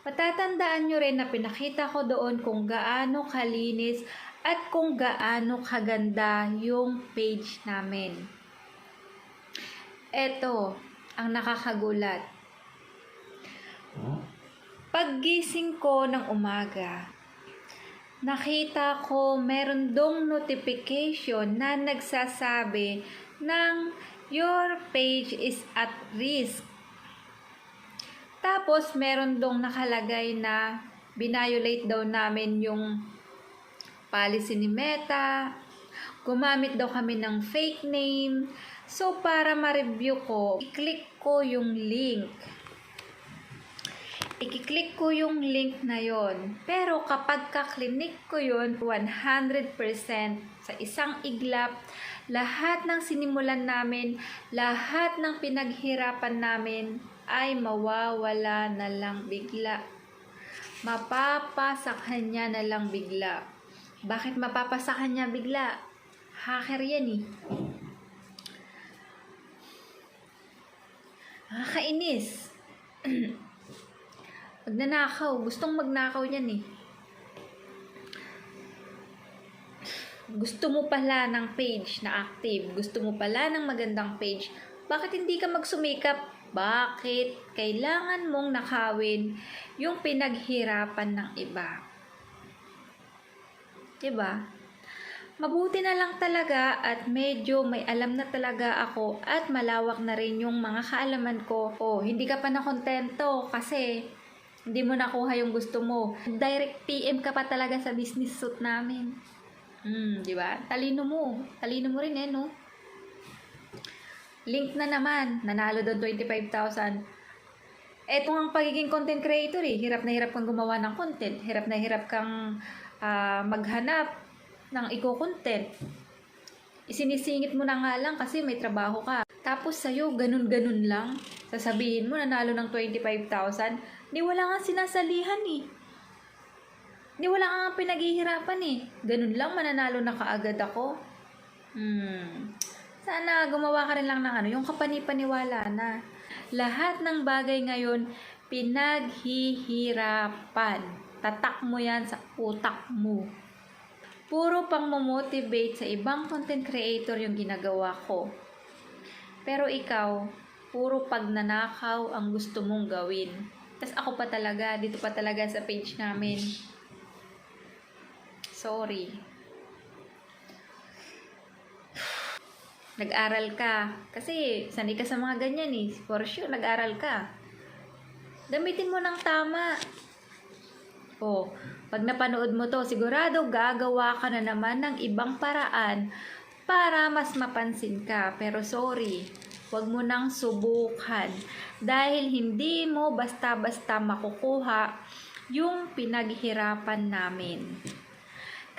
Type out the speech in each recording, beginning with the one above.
Matatandaan nyo rin na pinakita ko doon kung gaano kalinis at kung gaano kaganda yung page namin. Ito, ang nakakagulat. Paggising ko ng umaga, nakita ko meron dong notification na nagsasabi ng your page is at risk. Tapos meron dong nakalagay na binayolate daw namin yung policy ni Meta, gumamit daw kami ng fake name. So para ma-review ko, i-click ko yung link. I-click ko yung link na yon. Pero kapag ka-click ko yun, 100% sa isang iglap, lahat ng sinimulan namin, lahat ng pinaghirapan namin ay mawawala na lang bigla. Mapapa sa kanya na lang bigla. Bakit mapapa sa kanya bigla? Hacker yan eh. Nakakainis. Magnanakaw. Gustong magnakaw yan eh. Gusto mo pala ng page na active. Gusto mo pala ng magandang page. Bakit hindi ka magsumikap? Bakit kailangan mong nakawin yung pinaghirapan ng iba? Diba? Mabuti na lang talaga at medyo may alam na talaga ako at malawak na rin yung mga kaalaman ko. Oh, hindi ka pa nakontento kasi hindi mo nakuha yung gusto mo. Direct PM ka pa talaga sa business suit namin. Hmm, di ba? Talino mo. Talino mo rin eh, no? Link na naman. Nanalo doon 25,000. Eto ang pagiging content creator eh. Hirap na hirap kang gumawa ng content. Hirap na hirap kang ah, maghanap ng eco-content. Isinisingit mo na nga lang kasi may trabaho ka. Tapos sa'yo, ganun-ganun lang. Sasabihin mo, nanalo ng 25,000. Di wala nga sinasalihan eh. Di wala nga pinaghihirapan eh. Ganun lang, mananalo na kaagad ako. Hmm. Sana gumawa ka rin lang ng ano, yung kapanipaniwala na. Lahat ng bagay ngayon, pinaghihirapan. Tatak mo yan sa utak mo. Puro pang motivate sa ibang content creator yung ginagawa ko. Pero ikaw, puro pagnanakaw ang gusto mong gawin. Tapos ako pa talaga, dito pa talaga sa page namin. Sorry. Nag-aral ka. Kasi sanay ka sa mga ganyan eh. For sure, nag-aral ka. Gamitin mo ng tama. Oh, pag napanood mo to, sigurado gagawa ka na naman ng ibang paraan para mas mapansin ka. Pero sorry, wag mo nang subukan dahil hindi mo basta-basta makukuha yung pinaghirapan namin.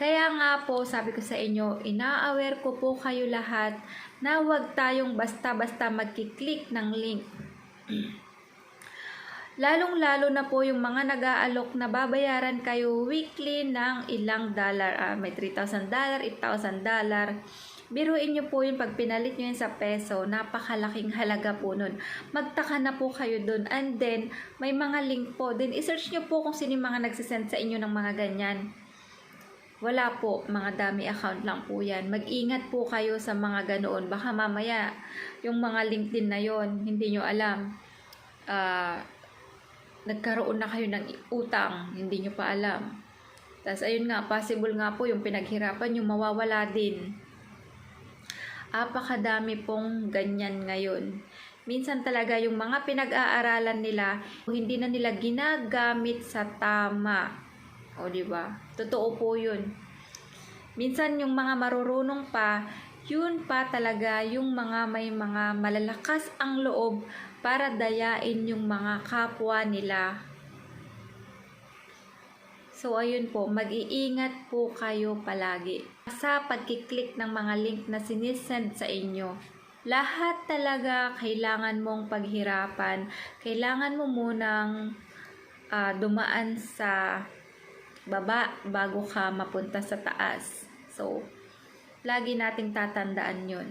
Kaya nga po, sabi ko sa inyo, ina-aware ko po kayo lahat na huwag tayong basta-basta magkiklik ng link. Lalong-lalo na po yung mga nag-aalok na babayaran kayo weekly ng ilang dollar. Ah, may $3,000, $8,000. Biruin nyo po yun pag pinalit nyo yun sa peso, napakalaking halaga po nun. Magtaka na po kayo dun. And then, may mga link po. Then, isearch nyo po kung sino yung mga nagsisend sa inyo ng mga ganyan. Wala po, mga dami account lang po yan. Mag-ingat po kayo sa mga ganoon. Baka mamaya, yung mga LinkedIn na yon hindi nyo alam. Ah, nagkaroon na kayo ng utang, hindi nyo pa alam. Tapos ayun nga, possible nga po yung pinaghirapan yung mawawala din. Apakadami pong ganyan ngayon. Minsan talaga yung mga pinag-aaralan nila, hindi na nila ginagamit sa tama. O, di ba? Totoo po yun. Minsan yung mga marurunong pa, yun pa talaga yung mga may mga malalakas ang loob para dayain yung mga kapwa nila. So, ayun po, mag-iingat po kayo palagi sa pagkiklik ng mga link na sinisend sa inyo. Lahat talaga kailangan mong paghirapan. Kailangan mo munang ah, dumaan sa baba bago ka mapunta sa taas. So, lagi nating tatandaan yun.